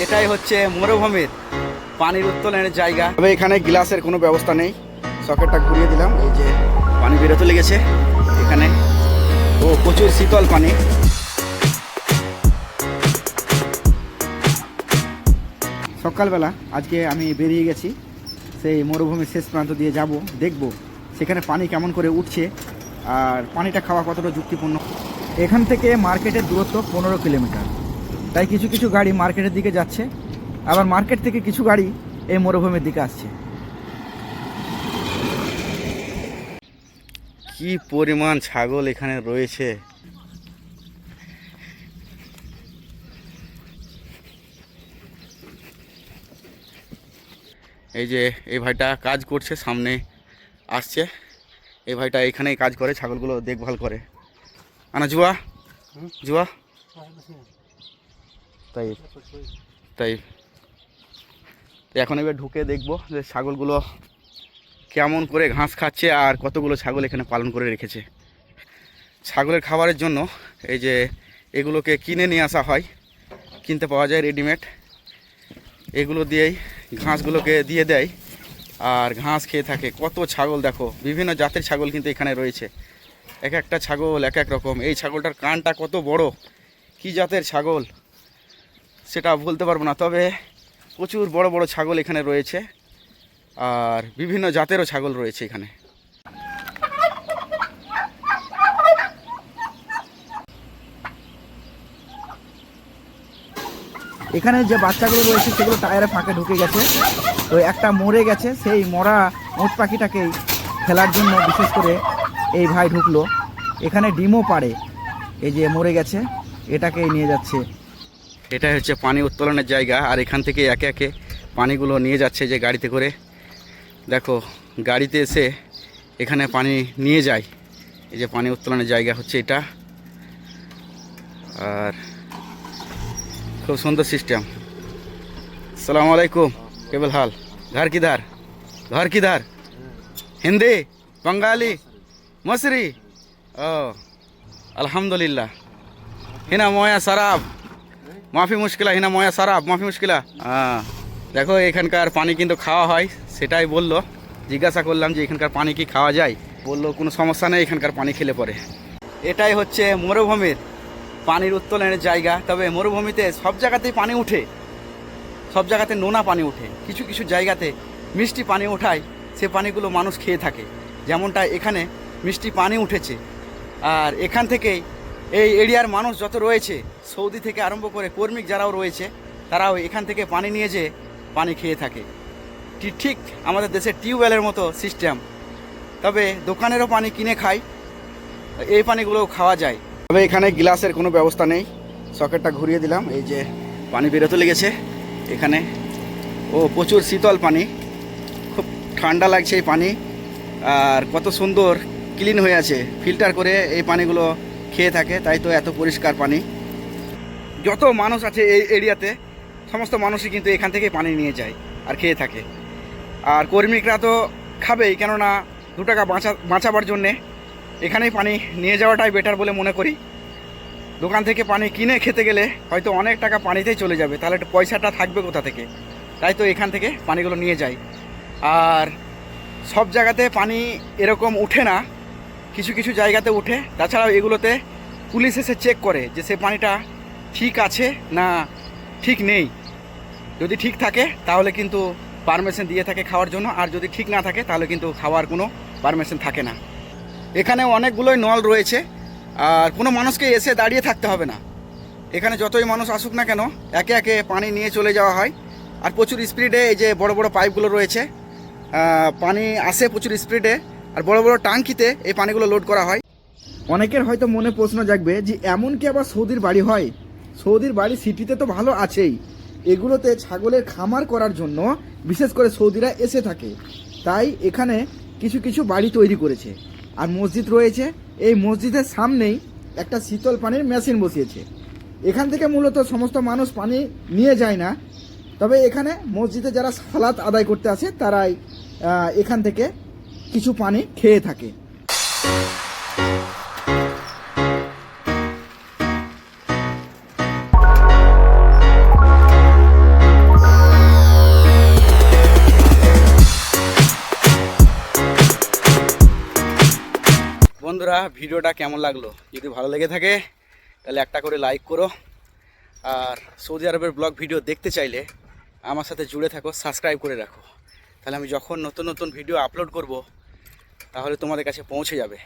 এটাই হচ্ছে মরুভূমির পানির উত্তোলনের জায়গা। তবে এখানে গ্লাসের কোনো ব্যবস্থা নেই। সকেটটা ঘুরিয়ে দিলাম, এই যে পানি বেরোতে লেগেছে এখানে ও প্রচুর শীতল পানি। সকালবেলা আজকে আমি বেরিয়ে গেছি, সেই মরুভূমির শেষ প্রান্ত দিয়ে যাব, দেখব সেখানে পানি কেমন করে উঠছে আর পানিটা খাওয়া কতটা যুক্তিপূর্ণ। এখান থেকে মার্কেটের দূরত্ব পনেরো কিলোমিটার। তাই কিছু কিছু গাড়ি মার্কেটের দিকে যাচ্ছে। আবার মার্কেট থেকে কিছু গাড়ি এই মরুভূমির দিকে আসছে। কি পরিমাণ ছাগল এখানে রয়েছে। এই যে এই ভাইটা কাজ করছে সামনে আসছে। এই ভাইটা এখানেই কাজ করে ছাগলগুলো দেখভাল করে। আনা জুয়া? জুয়া? তাই। তাই। এখন এবার ঢুকে দেখব যে ছাগলগুলো কেমন করে ঘাস খাচ্ছে আর কতগুলো ছাগল এখানে পালন করে রেখেছে। ছাগলের খাবারের জন্য এই যে এগুলোকে কিনে নিয়ে আসা হয়। কিনতে পাওয়া যায় রেডিমেড এগুলো দিয়েই ঘাসগুলোকে দিয়ে দেয়। আর ঘাস খেয়ে থাকে। কত ছাগল দেখো, বিভিন্ন জাতের ছাগল কিন্তু এখানে রয়েছে। এক একটা ছাগল এক এক রকম। এই ছাগলটার কানটা কত বড়, কি জাতের ছাগল? সেটা বলতে পারব না। তবে প্রচুর বড় বড় ছাগল এখানে রয়েছে, আর বিভিন্ন জাতেরও ছাগল রয়েছে এখানে। এখানে যে বাচ্চাগুলো রয়েছে, সেগুলো টায়ারে ফাঁকে ঢুকে গেছে। তো একটা মরে গেছে, সেই মরা মোট পাখিটাকেই ফেলার জন্য বিশেষ করে এই ভাই ঢুকলো। এখানে ডিমও পারে এই যে মরে গেছে, এটাকেই নিয়ে যাচ্ছে। এটা হচ্ছে পানি উত্তোলনের জায়গা, আর এখান থেকে একে একে পানিগুলো নিয়ে যাচ্ছে যে গাড়িতে করে। দেখো, গাড়িতে এসে এখানে পানি নিয়ে যায়। এই যে পানি উত্তোলনের জায়গা হচ্ছে এটা। আর খুব সুন্দর সিস্টেম সালাম আলাইকুম, কেবল হাল। ঘর কি ধার ঘর কি ধার হিন্দি? বাঙালি? মসরি? ও, আলহামদুলিল্লাহ। হিনা ময়া সারাব। মাফি মুশকিলা, হিনা ময়া সারাব মাফি মুশকিলা। হ্যাঁ দেখো, এখানকার পানি কিন্তু খাওয়া হয়, সেটাই বলল। জিজ্ঞাসা করলাম যে এখানকার পানি কি খাওয়া যায়? বলল, কোনো সমস্যা নেই, এখানকার পানি খেলে পরে। এটাই হচ্ছে মরুভূমির পানির উত্তোলনের জায়গা। তবে মরুভূমিতে সব জায়গাতেই পানি উঠে। সব জায়গাতে নোনা পানি উঠে। কিছু কিছু জায়গাতে মিষ্টি পানি ওঠায়, সে পানিগুলো মানুষ খেয়ে থাকে। যেমনটা এখানে মিষ্টি পানি উঠেছে। আর এখান থেকেই এই এরিয়ার মানুষ যত রয়েছে, সৌদি থেকে আরম্ভ করে কর্মিক যারাও রয়েছে, তারাও এখান থেকে পানি নিয়ে যেয়ে পানি খেয়ে থাকে। ঠিক আমাদের দেশের টিউবওয়েলের মতো সিস্টেম। তবে দোকানেরও পানি কিনে খাই এই পানিগুলোও খাওয়া যায়। তবে এখানে গ্লাসের কোনো ব্যবস্থা নেই। সকেটটা ঘুরিয়ে দিলাম, এই যে পানি বেরোতে লেগেছে এখানে। ও, প্রচুর শীতল পানি। খুব ঠান্ডা লাগছে এই পানি। আর কত সুন্দর ক্লিন হয়ে আছে। ফিল্টার করে এই পানিগুলো খেয়ে থাকে, তাই তো এত পরিষ্কার পানি। যত মানুষ আছে এই এরিয়াতে, সমস্ত মানুষই কিন্তু এখান থেকে পানি নিয়ে যায় আর খেয়ে থাকে। আর কর্মীকরা তো খাবেই, কেননা দু টাকা বাঁচা, বাঁচাবার জন্যে এখানেই পানি নিয়ে যাওয়াটাই বেটার বলে মনে করি। দোকান থেকে পানি কিনে খেতে গেলে হয়তো অনেক টাকা পানিতেই চলে যাবে, তাহলে একটু পয়সাটা থাকবে কোথা থেকে? তাই তো এখান থেকে পানিগুলো নিয়ে যাই। আর সব জায়গাতে পানি এরকম উঠে না কিছু কিছু জায়গাতে উঠে তাছাড়াও এগুলোতে পুলিশ এসে চেক করে যে সে পানিটা ঠিক আছে না ঠিক নেই। যদি ঠিক থাকে, তাহলে কিন্তু পারমিশন দিয়ে থাকে খাওয়ার জন্য। আর যদি ঠিক না থাকে, তাহলে কিন্তু খাওয়ার কোনো পারমিশন থাকে না। এখানে অনেকগুলোই নল রয়েছে। আর কোনো মানুষকে এসে দাঁড়িয়ে থাকতে হবে না। এখানে যতই মানুষ আসুক না কেন, একে একে পানি নিয়ে চলে যাওয়া হয়। আর প্রচুর স্পিডে এই যে বড় বড় পাইপগুলো রয়েছে পানি আসে প্রচুর স্পিডে আর বড় বড় টাঙ্কিতে এই পানিগুলো লোড করা হয়। অনেকের হয়তো মনে প্রশ্ন জাগবে যে, এমন কি আবার সৌদির বাড়ি হয়? সৌদির বাড়ি সিটিতে তো ভালো আছেই। এগুলোতে ছাগলের খামার করার জন্য বিশেষ করে সৌদিরা এসে থাকে। তাই এখানে কিছু কিছু বাড়ি তৈরি করেছে। আর মসজিদ রয়েছে। এই মসজিদের সামনেই একটা শীতল পানির মেশিন বসিয়েছে। এখান থেকে মূলত সমস্ত মানুষ পানি নিয়ে যায় না। তবে এখানে মসজিদে যারা সালাত আদায় করতে আসে, তারাই এখান থেকে কিছু পানি খেয়ে থাকে। বন্ধুরা, ভিডিওটা কেমন লাগল? যদি ভালো লেগে থাকে, তাহলে একটা করে লাইক করো। আর সৌদি আরবের ব্লগ ভিডিও দেখতে চাইলে আমার সাথে জুড়ে থাকো সাবস্ক্রাইব করে রাখো। তাহলে আমি যখন নতুন নতুন ভিডিও আপলোড করব তাহলে তোমাদের কাছে পৌঁছে যাবে।